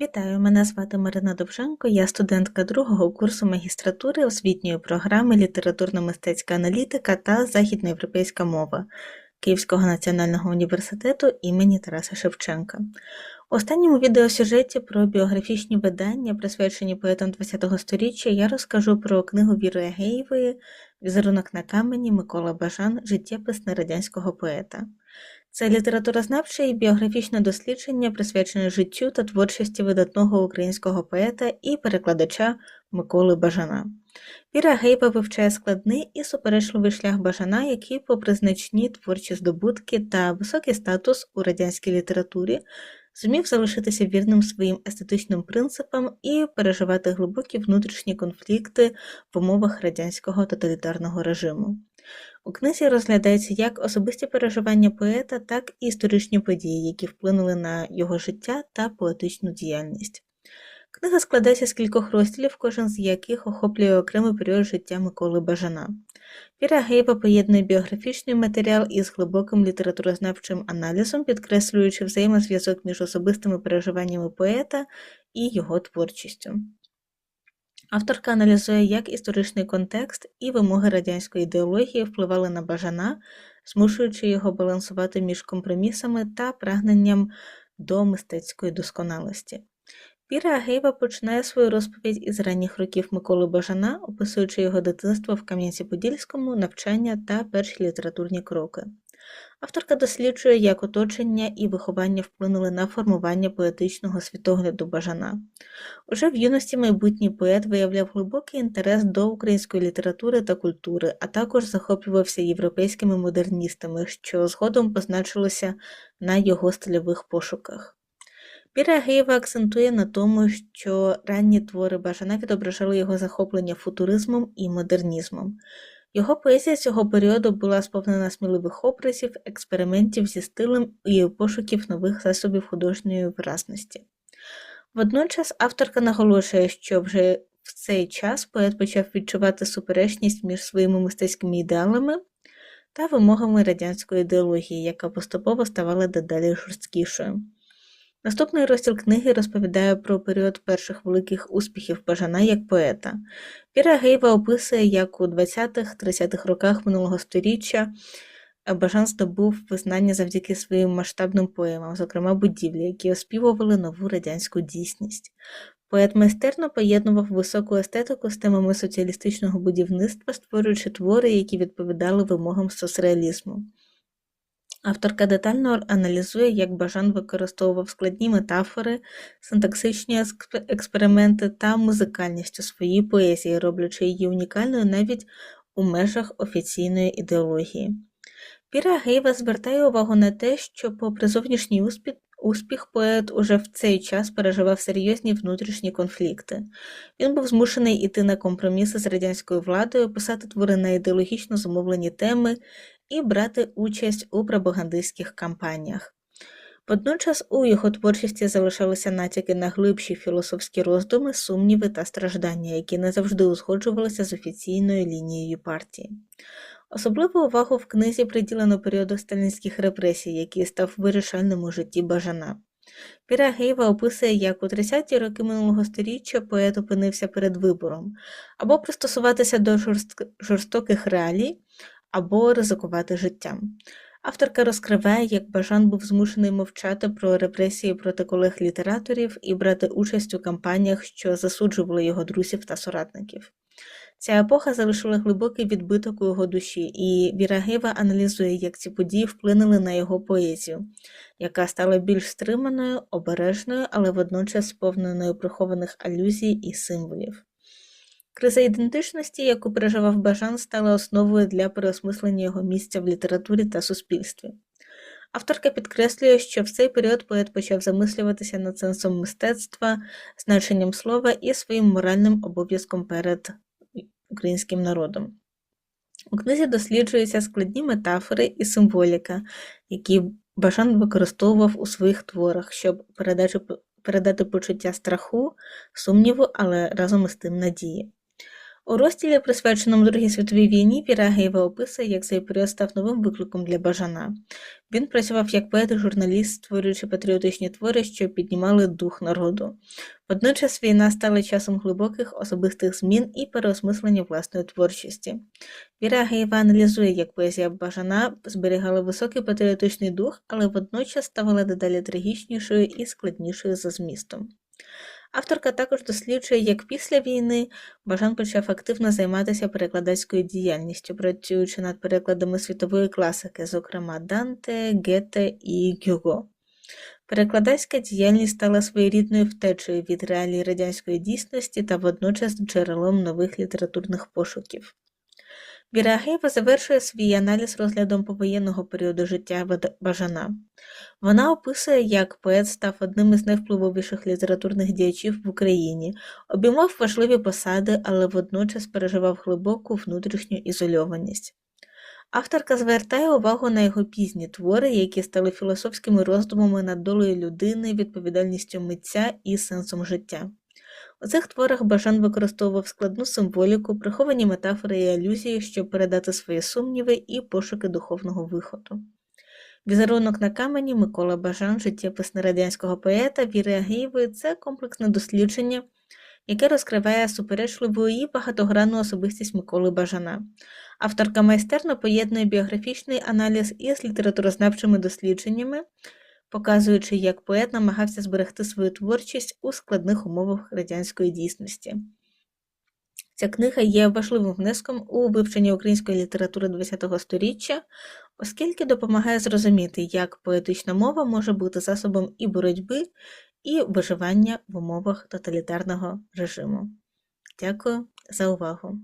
Вітаю, мене звати Марина Довженко, я студентка другого курсу магістратури освітньої програми Літературно-мистецька аналітика та західноєвропейська мова Київського національного університету імені Тараса Шевченка. У останньому відеосюжеті про біографічні видання, присвячені поетам ХХ століття, я розкажу про книгу Віри Агеєвої Візерунок на камені Микола Бажан Життєпис нерадянського поета. Це літературознавче і біографічне дослідження, присвячене життю та творчості видатного українського поета і перекладача Миколи Бажана. Віра Гейба вивчає складний і суперечливий шлях Бажана, який, попри значні творчі здобутки та високий статус у радянській літературі, зумів залишитися вірним своїм естетичним принципам і переживати глибокі внутрішні конфлікти в умовах радянського тоталітарного режиму. У книзі розглядається як особисті переживання поета, так і історичні події, які вплинули на його життя та поетичну діяльність. Книга складається з кількох розділів, кожен з яких охоплює окремий період життя Миколи Бажана. Віра Гейба поєднує біографічний матеріал із глибоким літературознавчим аналізом, підкреслюючи взаємозв'язок між особистими переживаннями поета і його творчістю. Авторка аналізує, як історичний контекст і вимоги радянської ідеології впливали на Бажана, змушуючи його балансувати між компромісами та прагненням до мистецької досконалості. Віра Агеєва починає свою розповідь із ранніх років Миколи Бажана, описуючи його дитинство в Кам'янці-Подільському, навчання та перші літературні кроки. Авторка досліджує, як оточення і виховання вплинули на формування поетичного світогляду Бажана. Уже в юності майбутній поет виявляв глибокий інтерес до української літератури та культури, а також захоплювався європейськими модерністами, що згодом позначилося на його стильових пошуках. Піра Геєва акцентує на тому, що ранні твори Бажана відображали його захоплення футуризмом і модернізмом. Його поезія цього періоду була сповнена сміливих образів, експериментів зі стилем і пошуків нових засобів художньої виразності. Водночас авторка наголошує, що вже в цей час поет почав відчувати суперечність між своїми мистецькими ідеалами та вимогами радянської ідеології, яка поступово ставала дедалі жорсткішою. Наступний розділ книги розповідає про період перших великих успіхів Бажана як поета. Віра Гейва описує, як у 20-30-х роках минулого століття Бажан здобув визнання завдяки своїм масштабним поемам, зокрема будівлі, які оспівували нову радянську дійсність. Поет майстерно поєднував високу естетику з темами соціалістичного будівництва, створюючи твори, які відповідали вимогам соцреалізму. Авторка детально аналізує, як Бажан використовував складні метафори, синтаксичні експерименти та музикальність у своїй поезії, роблячи її унікальною навіть у межах офіційної ідеології. Піра Гейва звертає увагу на те, що, попри зовнішній успіх, успіх поет уже в цей час переживав серйозні внутрішні конфлікти. Він був змушений іти на компроміси з радянською владою, писати твори на ідеологічно зумовлені теми і брати участь у пропагандистських кампаніях. Водночас у його творчості залишалися натяки на глибші філософські роздуми, сумніви та страждання, які не завжди узгоджувалися з офіційною лінією партії. Особливу увагу в книзі приділено періоду сталінських репресій, який став вирішальним у житті Бажана. Піра Гейва описує, як у 30-ті роки минулого століття поет опинився перед вибором або пристосуватися до жорстоких реалій, або ризикувати життям. Авторка розкриває, як Бажан був змушений мовчати про репресії проти колег літераторів і брати участь у кампаніях, що засуджували його друзів та соратників. Ця епоха залишила глибокий відбиток у його душі, і Вірагева аналізує, як ці події вплинули на його поезію, яка стала більш стриманою, обережною, але водночас сповненою прихованих алюзій і символів. Криза ідентичності, яку переживав Бажан, стала основою для переосмислення його місця в літературі та суспільстві. Авторка підкреслює, що в цей період поет почав замислюватися над сенсом мистецтва, значенням слова і своїм моральним обов'язком перед українським народом. У книзі досліджуються складні метафори і символіка, які Бажан використовував у своїх творах, щоб передати, почуття страху, сумніву, але разом із тим надії. У розділі, присвяченому Другій світовій війні, Віра Геєва описує, як цей період став новим викликом для Бажана. Він працював як поет і журналіст, створюючи патріотичні твори, що піднімали дух народу. Водночас війна стала часом глибоких особистих змін і переосмислення власної творчості. Віра Геєва аналізує, як поезія Бажана зберігала високий патріотичний дух, але водночас ставала дедалі трагічнішою і складнішою за змістом. Авторка також досліджує, як після війни Бажан почав активно займатися перекладацькою діяльністю, працюючи над перекладами світової класики, зокрема Данте, Гете і Гюго. Перекладацька діяльність стала своєрідною втечею від реалій радянської дійсності та водночас джерелом нових літературних пошуків. Вірагеєва завершує свій аналіз розглядом повоєнного періоду життя Бажана. Вона описує, як поет став одним із найвпливовіших літературних діячів в Україні, обіймав важливі посади, але водночас переживав глибоку внутрішню ізольованість. Авторка звертає увагу на його пізні твори, які стали філософськими роздумами над долею людини, відповідальністю митця і сенсом життя. У цих творах Бажан використовував складну символіку, приховані метафори і алюзії, щоб передати свої сумніви і пошуки духовного виходу. Візерунок на камені Микола Бажан, життєпис нерадянського поета Віри Агієвої – це комплексне дослідження, яке розкриває суперечливу і багатогранну особистість Миколи Бажана. Авторка майстерно поєднує біографічний аналіз із літературознавчими дослідженнями, показуючи, як поет намагався зберегти свою творчість у складних умовах радянської дійсності. Ця книга є важливим внеском у вивченні української літератури ХХ століття, оскільки допомагає зрозуміти, як поетична мова може бути засобом і боротьби, і виживання в умовах тоталітарного режиму. Дякую за увагу!